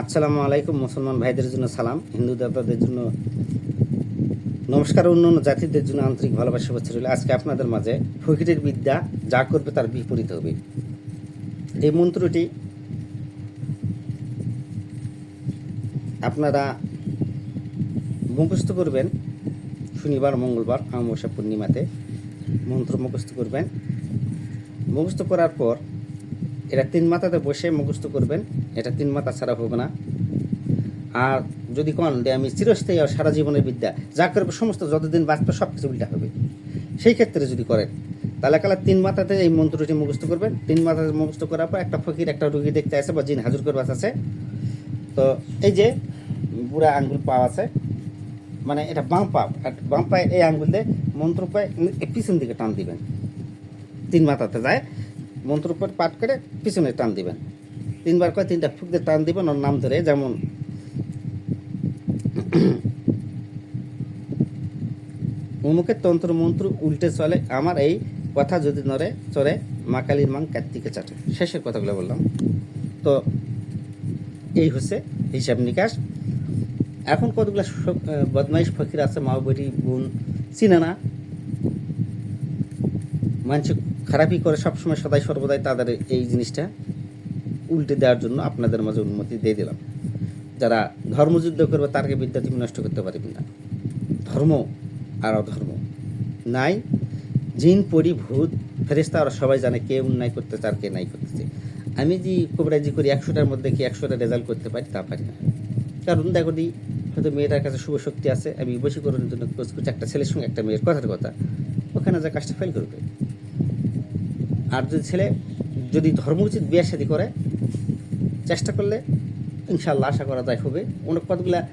আসসালামু আলাইকুম, মুসলমান ভাইদের জন্য সালাম, হিন্দু দেবতাদের জন্য নমস্কার অন্য অন্য জাতিদের জন্য আন্তরিক ভালোবাসা বছর রইল। আজকে আপনাদের মাঝে ফকিরের বিদ্যা যা করবে তার বিপরীত হবে। এই মন্ত্রটি আপনারা মুখস্থ করবেন শনিবার, মঙ্গলবার, অমাবস্যা পূর্ণিমাতে। মন্ত্র মুখস্থ করবেন। মুখস্থ করার পর এটা তিন মাথাতে বসে মুখস্থ করবেন। এটা তিন মাথা ছাড়া হবে না। আর যদি কন যে আমি চিরস্থায়ী সারা জীবনের বিদ্যা, যা করবে সমস্ত যতদিন বাঁচবে সব কিছু উল্টা হবে। সেই ক্ষেত্রে যদি করেন, তাহলে কালা তিন মাথাতে এই মন্ত্রটি মুখস্থ করবেন। তিন মাথাতে মুখস্থ করার পর একটা ফকির, একটা রুগী দেখতে আসে বা জিন হাজুর করবে আছে তো এই যে বুড়া আঙ্গুল পা আছে মানে এটা বাম পা বাম পায়ে এই আঙ্গুল দিয়ে মন্ত্র পায়ে পিছন দিকে টান দিবেন। তিন মাথাতে যায়। মন্ত্র উপর পাঠ করে পিছনে টান দিবেন। তিনবার করে তিনটা ফুক দিয়ে টান দিবেন, ওর নাম ধরে যেমন অমুকের তন্ত্র মন্ত্র উল্টে চলে, আমার এই কথা যদি নড়ে চড়ে, মা কালীর মাং কার্তিকে চাটে। শেষের কথাগুলো বললাম। তো এই হচ্ছে হিসাব নিকাশ। এখন কতগুলো বদমাইশ ফকির আছে মা বেটি বোন চিনে না? মানুষ খারাপই করে সবসময় সদাই সর্বদাই তাদের এই জিনিসটা উল্টে দেওয়ার জন্য আপনাদের মাঝে অনুমতি দিয়ে দিলাম। যারা ধর্মযুদ্ধ করবে তারকে বিদ্যা তুমি নষ্ট করতে পারবে না ধর্ম আর অধর্ম নাই। জিন, পরি, ভূত ফেরেস্তা ওরা সবাই জানে কে অন্যায় করতেছে আর কে নাই করতেছে আমি যে কবিরাজি করি, একশোটার মধ্যে কি একশোটা রেজাল্ট করতে পারি? তা পারি না। কারণ দেখো দি, হয়তো মেয়েটার কাছে শুভ শক্তি আছে, আমি বশীকরণের জন্য খোঁজ করছি, একটা ছেলের সঙ্গে একটা মেয়ের কথার কথা। ওখানে যা কাজটা ফেল করবে। আর যদি ছেলে যদি ধর্ম উচিত বিয়ে শাদী করে, চেষ্টা করলে ইনশাল্লাহ আশা করা যায় হবে। অনেক কতগুলা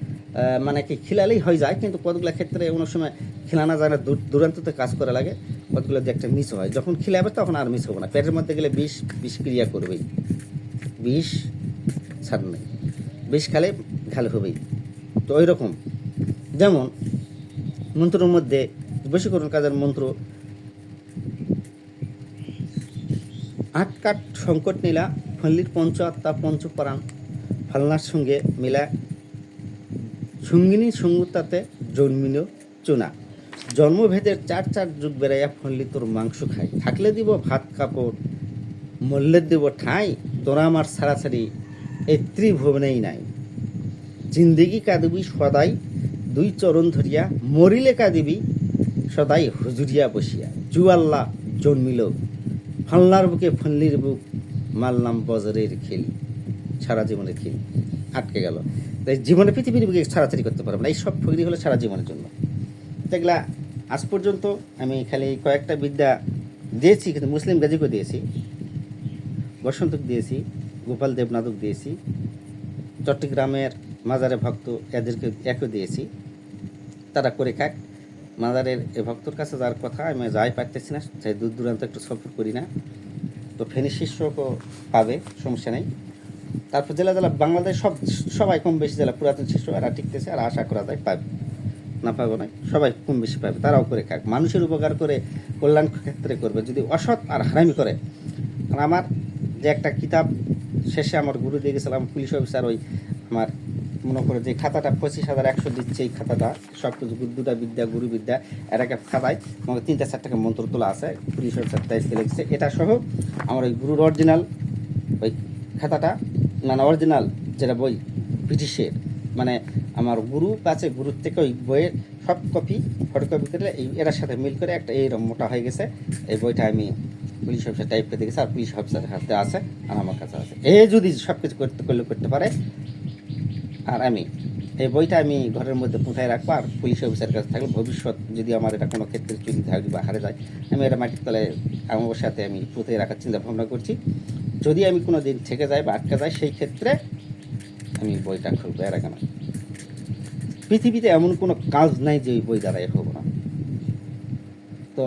মানে কি খিলালেই হয়ে যায়, কিন্তু কতগুলা ক্ষেত্রে অনেক সময় খিলানা যায় না দূর- দূরান্ততে কাজ করা লাগে কতগুলো যে একটা মিস হয়। যখন খিলাবে তখন আর মিস হবে না। পেটের মধ্যে গেলে বিষ বিষ ক্রিয়া করবেই। বিষ ছাড় নেই। বিষ খালে খালে হবেই। তো ওই রকম যেমন মন্ত্রের মধ্যে বশীকরণ কাজের মন্ত্র আট কাঠ সংকট নীলা, ফল্লির পঞ্চ আত্মা পঞ্চপরাণ ফালনার সঙ্গে মিলা, সঙ্গিনী সঙ্গুতাতে জন্মিল চুনা। জন্মভেদের চার চার যুগ বেড়াইয়া ফল্লি তোর মাংস খাই থাকলে দিব ভাত, কাপড় মল্লের দিব ঠাঁই তোরা আমার ছাড়াছাড়ি এই ত্রিভুবনেই নাই। জিন্দিগি কাঁদিবি সদাই, দুই চরণ ধরিয়া, মরিলে কাঁদিবি সদাই হুজুরিয়া বসিয়া। জুয়াল্লা জন্মিল ফাল্লার বুকে ফল্লির বুক, মারলাম বজরের খেল, সারা জীবনের খেল, আটকে গেল। তাই জীবনে পৃথিবীর বুকে ছাড়াছাড়ি করতে পারব না, এই সব ফকরি হলো সারা জীবনের জন্য। দেখলা, আজ পর্যন্ত আমি খালি কয়েকটা বিদ্যা দিয়েছি, কিন্তু মুসলিম গাজিকে দিয়েছি, বসন্তক দিয়েছি, গোপাল দেবনাথক দিয়েছি, চট্টগ্রামের মাজারে ভক্ত এদেরকে একও দিয়েছি, তারা করে খাক। মাজারের এ ভক্তর কাছে যার কথা, আমি যাই পারতেছি না চাই দূর দূরান্ত একটু সফর করি না। তো ফেনী শীর্ষকও পাবে, সমস্যা নেই। তারপর জেলা জেলা বাংলাদেশ সব, সবাই কম বেশি জেলা পুরাতন শিষ্য এরা টিকতেছে, আর আশা করা যায় পাবে। না পাবো না সবাই কম বেশি পাবে, তারাও করে খাক। মানুষের উপকার করে কল্যাণ ক্ষেত্রে করবে, যদি অসৎ আর হারামি করে। আমার যে একটা কিতাব শেষে আমার গুরু দিয়ে গেছিলাম, পুলিশ অফিসার ওই আমার মনে করে যে খাতাটা পঁচিশ হাজার একশো দিচ্ছে এই খাতাটা, সব কিছু বিদ্যা, গুরু বিদ্যা একটা খাতায় আমাকে তিনটা চারটাকে মন্ত্র তোলা আছে পুলিশ অফিসার দায়িত্বে লেগেছে এটা সহ আমার ওই গুরুর অরিজিনাল ওই খাতাটা, না না অরিজিনাল যেটা বই, ব্রিটিশের মানে আমার গুরু কাছে গুরুর থেকে ওই বইয়ের সব কপি ফটোকপি করে এই, এটার সাথে মিল করে একটা এইরকম মোটা হয়ে গেছে। এই বইটা আমি পুলিশ অফিসার টাইপ করে দেখেছি আর পুলিশ অফিসারের হাতে আছে আর আমার কাছে আছে। এ যদি সব কিছু করতে, করলে করতে পারে আর আমি। এই বইটা আমি ঘরের মধ্যে পুঁথায় রাখব, আর পুলিশ অফিসারের কাছে থাকলে ভবিষ্যৎ যদি আমার এটা কোনো ক্ষেত্রে চুরি থাকে বা হারে যায়, আমি এটা মাটির তলায় আমার সাথে আমি পুঁথে রাখার চিন্তা ভাবনা করছি। যদি আমি কোনো দিন থেকে যাই বা আটকে যাই সেই ক্ষেত্রে আমি বইটা খুলবো, এর আগে না পৃথিবীতে এমন কোনো কাজ নাই যে ওই বই দ্বারা এ হব না। তো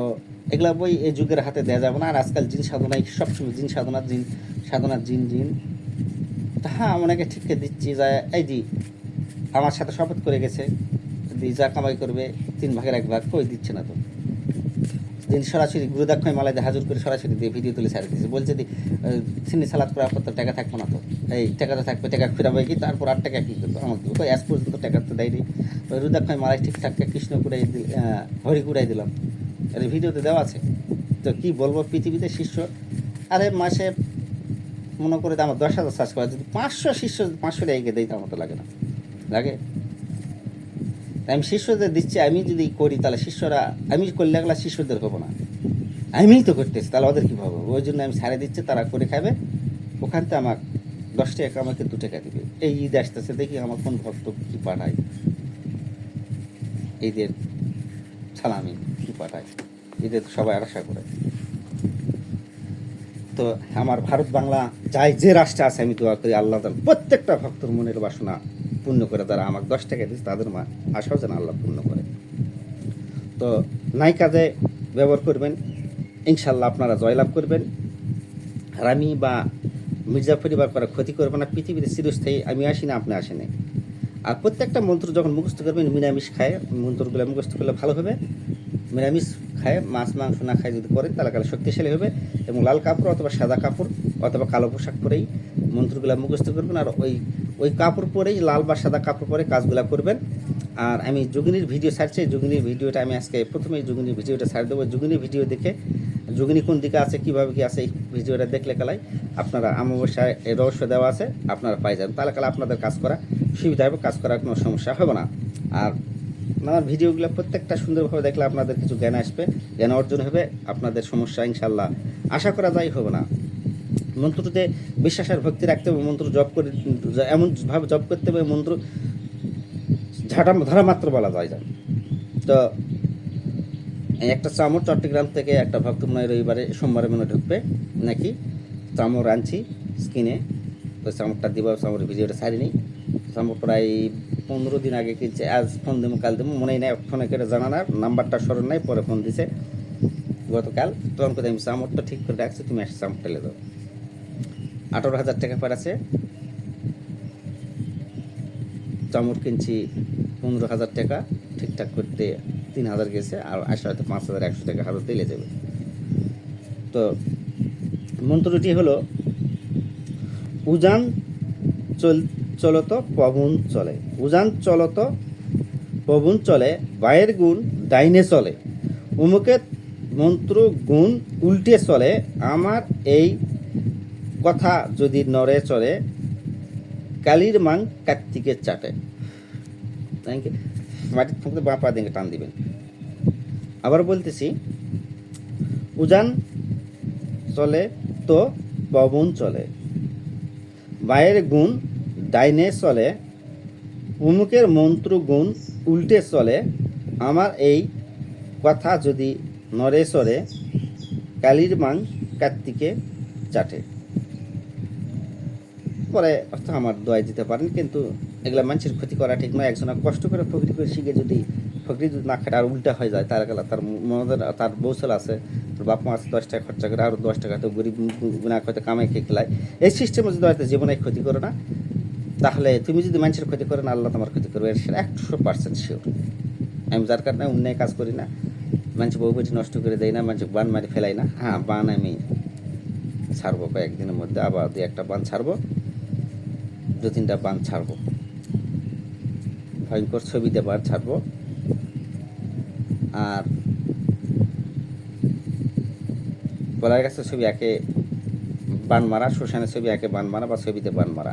এগুলা বই এই যুগের হাতে দেওয়া যাবে না, আর আজকাল জিন সাধনায় সবসময় জিন সাধনা জিন সাধনা, জিন জিন। তা হ্যাঁ অনেকে ঠিককে দিচ্ছি যা, এই জি, আমার সাথে শপথ করে গেছে। দি যা কামাই করবে, তিন ভাগের এক ভাগ কই দিচ্ছে না তো? দিন সরাসরি গুরুদাক্ষয় মালায় হাজুর করে সরাসরি দিয়ে ভিডিও তুলে ছাড়ে দিয়েছে। বলছে দি সিনি সালাদ করার পর তো টাকা থাকব না তো? এই টাকাটা থাকবে, টাকা ফেরাবে কি? তারপর আর টাকা কী করব? আমাকে তো আজ পর্যন্ত টাকা তো দেয়নি। ওই রুদাক্ষয় মারাই ঠিকঠাক কৃষ্ণ কুড়াই দিল হরি কুড়াই দিলাম। আর, ভিডিওতে দেওয়া আছে। তো কী বলব, পৃথিবীতে শিষ্য? আরে, মাসে মনে করে আমার দশ হাজার করা যদি পাঁচশো শিষ্য পাঁচশো টাকা দেয়, তার মতো লাগে না। লাগে? তাই আমি শিষ্যদের দিচ্ছি, আমি যদি করি, তাহলে শিষ্যরা, আমি করলে গেলে শিষ্যদের হব না। আমিই তো করতেছি, তাহলে ওদের কী ভাবো? ওই জন্য আমি ছাড়ে দিচ্ছি, তারা করে খাবে। ওখান থেকে আমার দশ টাকা, আমাকে দু টাকা দিবে। এই ঈদ আসতেছে, দেখি আমার কোন ভক্ত কী পাঠায়। ঈদের সালামি কী পাঠায়? ঈদের সবাই আশা করে। তো আমার ভারত বাংলা যাই যে রাষ্ট্রে আছে, আমি দোয়া করি আল্লাহ প্রত্যেকটা ভক্তর মনের বাসনা পূর্ণ করে তারা আমার দশ টাকা দিচ্ছে তাদের মা আশাও যেন আল্লাহ পূর্ণ করে। তো নাই কাজে ব্যবহার করবেন ইনশাল্লাহ আপনারা জয়লাভ করবেন। আর আমি বা মির্জা পরিবার করা ক্ষতি করবে না, পৃথিবীতে চিরস্থায়ী, আমি আসি না, আপনি আসেন আর প্রত্যেকটা মন্ত্র যখন মুখস্থ করবেন নিরামিষ খায়, মন্ত্রগুলো মুখস্থ করলে ভালো হবে। নিরামিষ খায়, মাছ, মাংস না খায় যদি করে তাহলে কালে শক্তিশালী হবে এবং লাল কাপড় অথবা সাদা কাপড় অথবা কালো পোশাক পরেই মন্ত্রগুলা মুখস্থ করবেন আর ওই ওই কাপড় পরেই লাল বা সাদা কাপড় পরে কাজগুলো করবেন। আর আমি যোগিনীর ভিডিও ছাড়ছি, যোগিনীর ভিডিওটা আমি আজকে প্রথমেই যোগিনীর ভিডিওটা ছাড় দেবো। যোগিনীর ভিডিও দেখে, যোগিনী কোন দিকে আছে, কীভাবে কী আছে, এই ভিডিওটা দেখলে কালাই আপনারা অমাবস্যায় এই রহস্য দেওয়া আছে, আপনারা পাই যাবেন তাহলে কালে আপনাদের কাজ করা সুবিধা হবে, কাজ করার কোনো সমস্যা হবে না। আর আমার ভিডিওগুলো প্রত্যেকটা সুন্দরভাবে দেখলে আপনাদের কিছু জ্ঞান আসবে, জ্ঞান অর্জন হবে, আপনাদের সমস্যা ইনশাল্লাহ আশা করা যাই হবে না। মন্ত্রতে বিশ্বাস আর ভক্তি রাখতে হবে, মন্ত্র জপ করে এমনভাবে জপ করতে হবে, মন্ত্র ঝাঁটা, ধরা মাত্র বলা যায় যায় তো একটা চামর চট্টগ্রাম থেকে একটা ভক্ত মনে রবিবারে, সোমবারে মনে ঢুকবে নাকি? চামর আনছি স্কিনে ওই চামড়টা দিব চামড়ের ভিডিওটা ছাড়িনি। চামড় প্রায় পনেরো দিন আগে কিনছে। আজ ফোন দেবো কাল দেবো মনেই নাই, ফোনে করে জানানার নাম্বারটা স্মরণ নাই, পরে ফোন দিছে। গতকাল তখন করে আমি চামড়টা ঠিক করে রাখছি, তুমি এসে চামড় টেলে দাও। আঠারো হাজার টাকা পার আছে। চামড় কিনছি পনেরো হাজার টাকা, ঠিকঠাক করতে তিন হাজার গেছে, আর আসলে হয়তো পাঁচ হাজার, একশো টাকা হাজার দিলে যাবে। তো মন্ত্রটি হলো, উজান চল চলত পবন চলে। উজান চলত পবন চলে, বায়ের গুণ ডাইনে চলে। উমুকের মন্ত্র গুণ উল্টে চলে। আমার এই কথা যদি নড়ে চলে কালির মাং কার্তিকের চাটে। থ্যাংক ইউ মাটির ফুঁকতে বাঁ পা দিকে টান দিবেন। আবার বলতেছি, উজান চলে তো পবন চলে। বায়ের গুণ ডাইনে চলে, উমুকের মন্ত্র গুণ উল্টে চলে, আমার এই কথা যদি নড়ে চড়ে, কালির মাং কার্তিকে চাটে। পরে অর্থ আমার দোয়াই দিতে পারেন, কিন্তু এগুলা মানুষের ক্ষতি করা ঠিক নয়। একজন কষ্ট করে ফকরি করে শিখে যদি ফকরি যদি না খাটে আর উল্টা হয়ে যায়, তার গেলা তার মনের, তার বৌসল আছে, তার বাপ মা আছে, দশ টাকা খরচা করে আরও দশ টাকা তো গরিব গুণা হয়তো কামাই খেয়ে খেলায়। এই সিস্টেমে যদি হয়তো জীবনে ক্ষতি করে না তাহলে তুমি যদি মানুষের ক্ষতি করো না, আল্লাহ তোমার ক্ষতি করবে সেটা একশো পার্সেন্ট শিওর আমি যার কারণে অন্যায় কাজ করি না, মানুষ বউ বেটি নষ্ট করে দেয় না, মানুষ বান মারি ফেলাই না। হ্যাঁ বান আমি ছাড়বো কয়েকদিনের মধ্যে, আবার দু একটা বান ছাড়বো, দু তিনটা বান ছাড়বো। ভয়ঙ্কর ছবি দেবার ছাড়বো। আর গলার কাছে ছবি একে বান মারা, শ্মশানের ছবি একে বান মারা বা ছবিতে বান মারা।